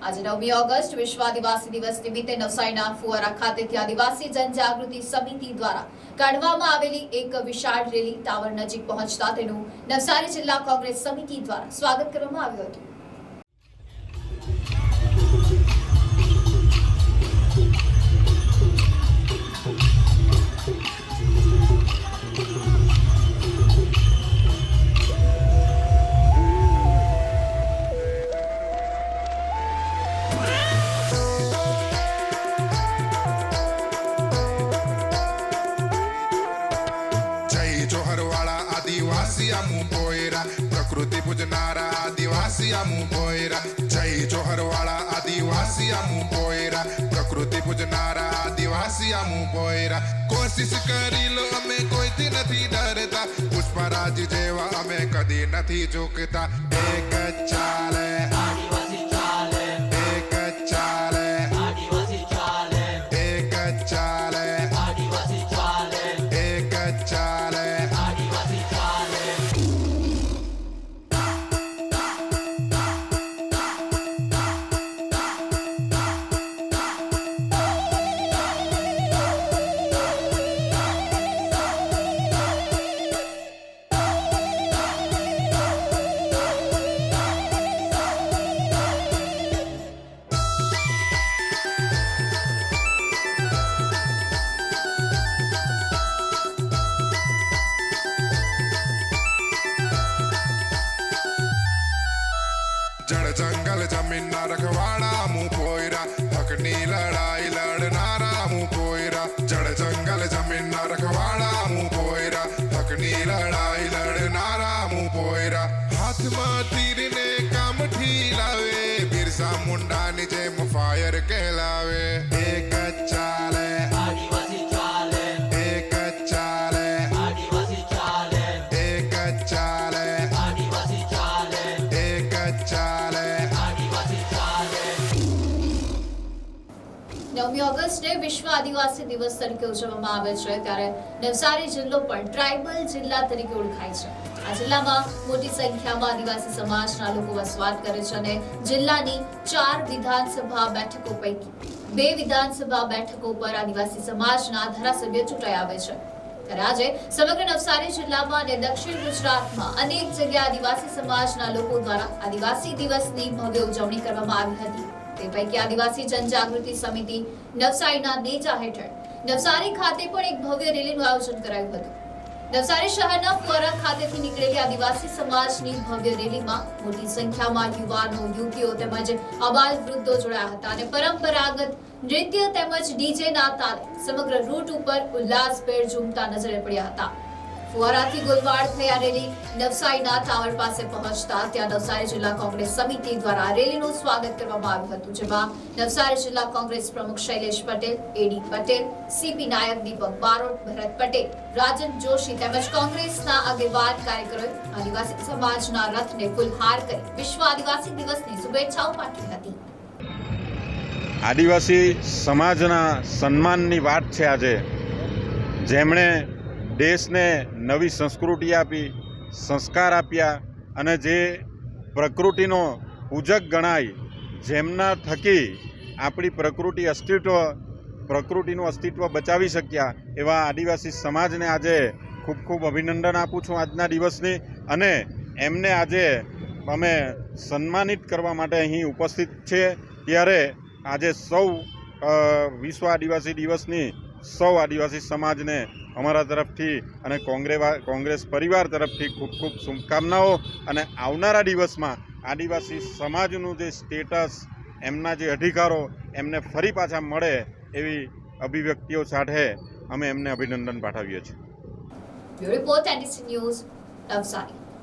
આજે નવમી ઓગસ્ટ, વિશ્વ આદિવાસી દિવસ નિમિત્તે નવસારીના ફુવારા ખાતેથી આદિવાસી જનજાગૃતિ સમિતિ દ્વારા કાઢવામાં આવેલી એક વિશાળ રેલી ટાવર નજીક પહોંચતા તેનું નવસારી જિલ્લા કોંગ્રેસ સમિતિ દ્વારા સ્વાગત કરવામાં આવ્યું હતું. પૂજનારા આદિવાસી આમુ કોયરા જય જોહરવાળા આદિવાસી આમુ કોયરા પ્રકૃતિ પૂજનારા આદિવાસી આમુ કોયરા કોશિશ કરી લો અમે કોઈથી નથી ડરતા પુષ્પરાજ જેવા અમે કદી નથી ઝૂકતા એક જ જળ જંગલ જમીનના રખવાડા મુ પોયરા હકની લડાઈ લડનારા મુ કોયરા. જળ જંગલ જમીનના રખવાડા મુ પોયરા હકની લડાઈ લડનારા મુ પોયરા હાથમાં તીરને કામઠી લાવે. બિરસા મુંડાની જેમ ફાયર કહેલાવે એક જ ચાલે. આદિવાસી ચાલે. એક જ ચાલે. આદિવાસી ચાલે. એક જ ચાલે. આદિવાસી ચાલે. એક જ ચાલે. નવમી ઓગસ્ટે વિશ્વ આદિવાસી દિવસ તરીકે ઉજવવામાં આવે છે, ત્યારે નવસારી જિલ્લો પણ ટ્રાઇબલ જિલ્લા તરીકે ઓળખાય છે. આ જિલ્લામાં મોટી સંખ્યામાં આદિવાસી સમાજના લોકો વસવાટ કરે છે અને જિલ્લાની ચાર વિધાનસભા બેઠકો પૈકી બે વિધાનસભા બેઠકો પર આદિવાસી સમાજના ધારાસભ્ય ચૂંટાઈ આવે છે. આજે સમગ્ર નવસારી જિલ્લામાં અને દક્ષિણ ગુજરાતમાં અનેક જગ્યાએ આદિવાસી સમાજના લોકો દ્વારા આદિવાસી દિવસની ભવ્ય ઉજવણી કરવામાં આવી હતી. તે પૈકી આદિવાસી જનજાગૃતિ સમિતિ નવસારીના નેજા હેઠળ નવસારી ખાતે પણ એક ભવ્ય રેલીનું આયોજન કરાયું હતું. નવસારી શહેરના ફુવારા ખાતેથી નીકળેલી આદિવાસી સમાજની ભવ્ય રેલીમાં મોટી સંખ્યામાં યુવાનો, યુવતીઓ તેમજ અબાલ વૃદ્ધો જોડાયા હતા અને પરંપરાગત નૃત્ય તેમજ ડીજેના તાલે સમગ્ર રૂટ ઉપર ઉલ્લાસભેર ઝૂમતા નજરે પડ્યા હતા. ફુવારાથી ગુલવાડ થઈ આ રેલી નવસારીના ટાવર પાસે પહોંચતા ત્યાં નવસારી જિલ્લા કોંગ્રેસ સમિતિ દ્વારા રેલીનું સ્વાગત કરવામાં આવ્યું હતું, જેમાં નવસારી જિલ્લા કોંગ્રેસ પ્રમુખ Shailesh Patel A D Patel C P Nayak Deepak Barot, Bharat Patel, Rajan Joshi તેમજ કોંગ્રેસના આગેવાન કાર્યકરોએ આદિવાસી સમાજના રથને ફૂલહાર કરી વિશ્વ આદિવાસી દિવસની શુભેચ્છાઓ પાઠવી હતી. આદિવાસી સમાજના સન્માનની વાત છે આજે. જેમણે દેશને નવી સંસ્કૃતિ આપી, સંસ્કાર આપ્યા અને જે પ્રકૃતિનો પૂજક ગણાય, જેમના થકી આપણી પ્રકૃતિ અસ્તિત્વ, પ્રકૃતિનું અસ્તિત્વ બચાવી શક્યા એવા આદિવાસી સમાજને આજે ખૂબ ખૂબ અભિનંદન આપું છું આજના દિવસની અને એમને આજે અમે સન્માનિત કરવા માટે અહીં ઉપસ્થિત છે. ત્યારે આજે સૌ વિશ્વ આદિવાસી દિવસની સૌ આદિવાસી સમાજને અમારા તરફથી અને કોંગ્રેસ પરિવાર તરફથી ખૂબ ખૂબ શુભકામનાઓ અને આવનારા દિવસમાં આદિવાસી સમાજનું જે સ્ટેટસ, એમના જે અધિકારો એમને ફરી પાછા મળે એવી અભિવ્યક્તિઓ સાથે અમે એમને અભિનંદન પાઠવીએ છીએ.